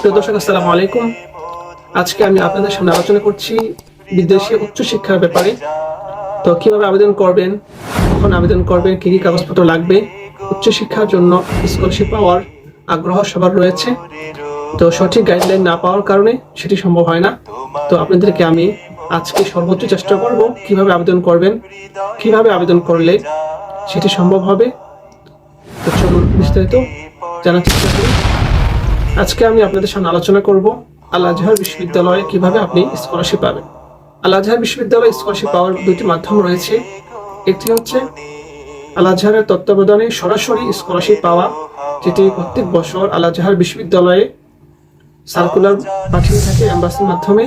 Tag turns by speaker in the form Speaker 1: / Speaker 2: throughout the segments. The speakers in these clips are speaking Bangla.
Speaker 1: প্রিয় দর্শক, আসসালামু আলাইকুম। আজকে আমি আপনাদের সামনে আলোচনা করছি বিদেশে উচ্চশিক্ষার ব্যাপারে। তো কীভাবে আবেদন করবেন, কখন আবেদন করবেন, কি কি কাগজপত্র লাগবে, উচ্চশিক্ষার জন্য স্কলারশিপ পাওয়ার আগ্রহ সবার রয়েছে। তো সঠিক গাইডলাইন না পাওয়ার কারণে সেটি সম্ভব হয় না। তো আপনাদেরকে আমি আজকে সর্বোচ্চ চেষ্টা করব কীভাবে আবেদন করবেন, কীভাবে আবেদন করলে সেটি সম্ভব হবে। তো চলুন বিস্তারিত জানার চেষ্টা করি। আজকে আমি আপনাদের সামনে আলোচনা করব আল আজহার বিশ্ববিদ্যালয়ে কীভাবে আপনি স্কলারশিপ পাবেন। আল আজহার বিশ্ববিদ্যালয়ে স্কলারশিপ পাওয়ার দুটি মাধ্যম রয়েছে। একটি হচ্ছে আল আজহারের তত্ত্বাবধানে সরাসরি স্কলারশিপ পাওয়া, যেটি প্রত্যেক বছর আল আজহার বিশ্ববিদ্যালয়ে সার্কুলার পাঠিয়ে থাকে অ্যাম্বাসির মাধ্যমে।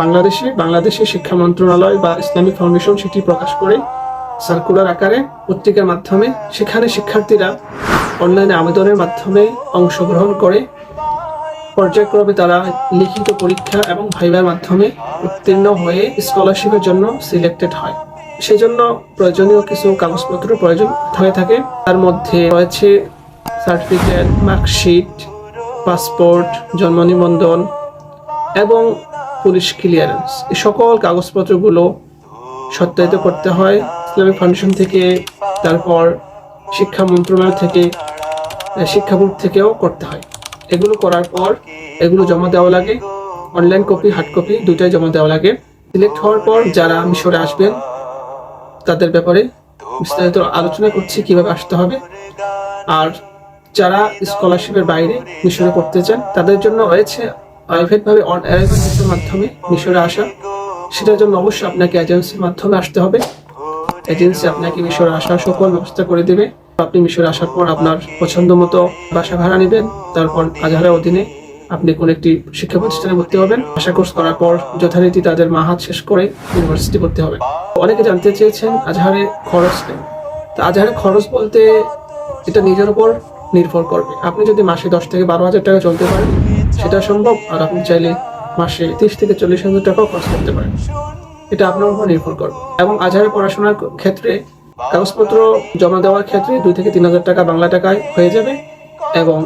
Speaker 1: বাংলাদেশে বাংলাদেশের শিক্ষা মন্ত্রণালয় বা ইসলামিক ফাউন্ডেশন সেটি প্রকাশ করে সার্কুলার আকারে পত্রিকার মাধ্যমে। সেখানে শিক্ষার্থীরা অনলাইনে আবেদনের মাধ্যমে অংশগ্রহণ করে পর্যায়ক্রমে তারা লিখিত পরীক্ষা এবং ভাইবার মাধ্যমে উত্তীর্ণ হয়ে স্কলারশিপের জন্য সিলেক্টেড হয়। সেজন্য প্রয়োজনীয় কিছু কাগজপত্র প্রয়োজন হয়ে থাকে। তার মধ্যে রয়েছে সার্টিফিকেট মার্কশিট পাসপোর্ট জন্ম নিবন্ধন এবং পুলিশ ক্লিয়ারেন্স এই সকল কাগজপত্রগুলো সত্যায়িত করতে হয় ইসলামিক ফাউন্ডেশন থেকে, তারপর শিক্ষা মন্ত্রণালয় থেকে, শিক্ষা বোর্ড থেকেও করতে হয়। এগুলো করার পর এগুলো জমা দেওয়া লাগে। অনলাইন কপি হার্ড কপি দুটাই জমা দেওয়া লাগে। সিলেক্ট হওয়ার পর যারা মিশরে আসবেন, তাদের ব্যাপারে বিস্তারিত আলোচনা করছি, কীভাবে আসতে হবে। আর যারা স্কলারশিপের বাইরে মিশরে পড়তে চান, তাদের জন্য রয়েছে প্রাইভেট ভাবে অন অ্যারাইভাল মাধ্যমে মিশরে আসা। সেটার জন্য অবশ্যই আপনাকে এজেন্সির মাধ্যমে আসতে হবে। এজেন্সি আপনাকে মিশরে আসার সকল ব্যবস্থা করে দেবে। আপনি মিশরে আসার পর আপনার পছন্দ মতো বাসা ভাড়া নেবেন, তারপর আজহারের অধীনে আপনি কোন একটি শিক্ষা প্রতিষ্ঠানে ভর্তি হবেন। ভাষা কোর্স করার পর যথারীতি তাদের মাহাত শেষ করে ইউনিভার্সিটি ভর্তি হবেন। অনেকে জানতে চেয়েছেন আজহারে খরচ নেই। তো আজহারে খরচ বলতে এটা নিজের উপর নির্ভর করবে। আপনি যদি মাসে দশ থেকে বারো হাজার টাকা চলতে পারেন, সেটা সম্ভব। আর আপনি চাইলে মাসে তিরিশ থেকে চল্লিশ হাজার টাকাও খরচ করতে পারেন। এটা আপনার উপর নির্ভর করবে। এবং আজহারে পড়াশোনার ক্ষেত্রে কাগজপত্র জমা দেওয়ার ক্ষেত্রে দুই থেকে তিন হাজার টাকা বাংলা টাকায় হয়ে যাবে এবং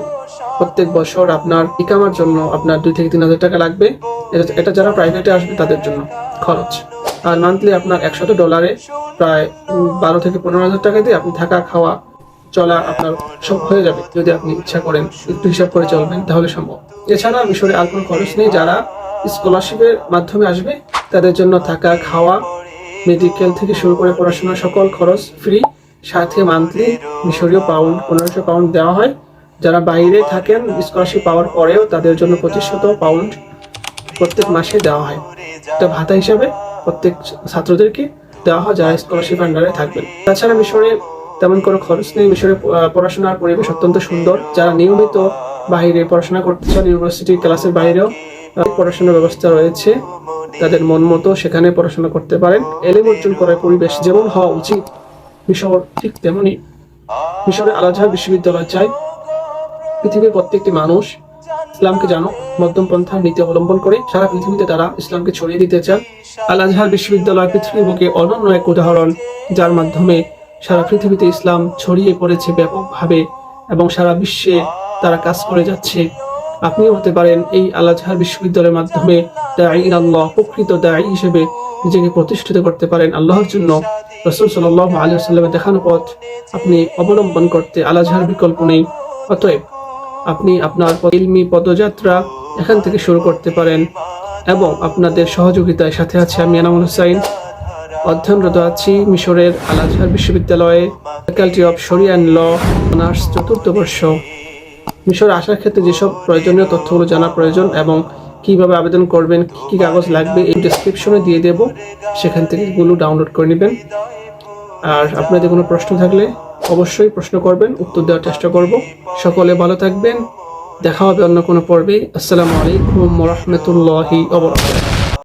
Speaker 1: প্রত্যেক বছর আপনার ইকামার জন্য আপনার দুই থেকে তিন হাজার টাকা লাগবে। এটা- যারা প্রাইভেটে আসবে তাদের জন্য খরচ। আর মান্থলি আপনার একশত ডলারে প্রায় বারো থেকে পনেরো হাজার টাকা দিয়ে আপনি থাকা, খাওয়া, চলা আপনার সব হয়ে যাবে। যদি আপনি ইচ্ছা করেন একটু হিসাব করে চলবেন, তাহলে সম্ভব। এছাড়া মিশরে আর কোনো খরচ নেই। যারা স্কলারশিপের মাধ্যমে আসবে, তাদের জন্য থাকা, খাওয়া মেডিকেল থেকে শুরু করে পড়াশোনার সকল খরচ ফ্রি সাথে মান্থলি মিশরীয় পাউন্ড পনেরোশো পাউন্ড দেওয়া হয়। যারা বাইরে থাকেন স্কলারশিপ পাওয়ার পরেও তাদের জন্য পঁচিশ শত পাউন্ড প্রত্যেক মাসে দেওয়া হয়। এটা ভাতা হিসাবে প্রত্যেক ছাত্রদেরকে দেওয়া হয় যারা স্কলারশিপ আন্ডারে থাকবেন। তাছাড়া মিশরে তেমন কোনো খরচ নেই। মিশরে পড়াশোনার পরিবেশ অত্যন্ত সুন্দর। যারা নিয়মিত বাইরে পড়াশোনা করতে চান ইউনিভার্সিটি ক্লাসের বাইরেও পড়াশোনার ব্যবস্থা রয়েছে। তাদের মন মতো সেখানে পড়াশোনা করতে পারেন। এলেম অর্জন করার পরিবেশ যেমন হওয়া উচিত। মিশর ঠিক তেমনই। মিশরের আলাজহার বিশ্ববিদ্যালয় চাই। পৃথিবীর প্রত্যেকটি মানুষ ইসলামকে জানো মধ্যম পন্থার নীতি অবলম্বন করে সারা পৃথিবীতে তারা ইসলামকে ছড়িয়ে দিতে চান। আল আজহার বিশ্ববিদ্যালয় পৃথিবীর বুকে অনন্য এক উদাহরণ, যার মাধ্যমে সারা পৃথিবীতে ইসলাম ছড়িয়ে পড়েছে ব্যাপকভাবে এবং সারা বিশ্বে তারা কাজ করে যাচ্ছে। আপনিও হতে পারেন এই আল আজহার বিশ্ববিদ্যালয়ের মাধ্যমে আল্লাহ প্রকৃত দায়ী হিসেবে নিজেকে প্রতিষ্ঠিত করতে পারেন। আল্লাহর জন্য রসুল সাল্লাহ আলী দেখানো পথ আপনি অবলম্বন করতে আল আজহার বিকল্প নেই। অতএব আপনি আপনার ইলমি পদযাত্রা এখান থেকে শুরু করতে পারেন এবং আপনাদের সহযোগিতায় সাথে আছে আমি এনামুল হুসাইন। অধ্যয়নরত আছি মিশরের আল আজহার বিশ্ববিদ্যালয়ে ফ্যাকাল্টি অফ শরিয়ান ল অনার্স চতুর্থ বর্ষ। মিশর আসার ক্ষেত্রে যেসব প্রয়োজনীয় তথ্যগুলো জানা প্রয়োজন এবং কীভাবে আবেদন করবেন, কি কী কাগজ লাগবে, এই ডেসক্রিপশনে দিয়ে দেব। সেখান থেকে এগুলো ডাউনলোড করে নেবেন। আর আপনাদের কোনো প্রশ্ন থাকলে অবশ্যই প্রশ্ন করবেন, উত্তর দেওয়ার চেষ্টা করব। সকলে ভালো থাকবেন। দেখা হবে অন্য কোনো পর্বে। আসসালামু আলাইকুম রহমতুল্লাহি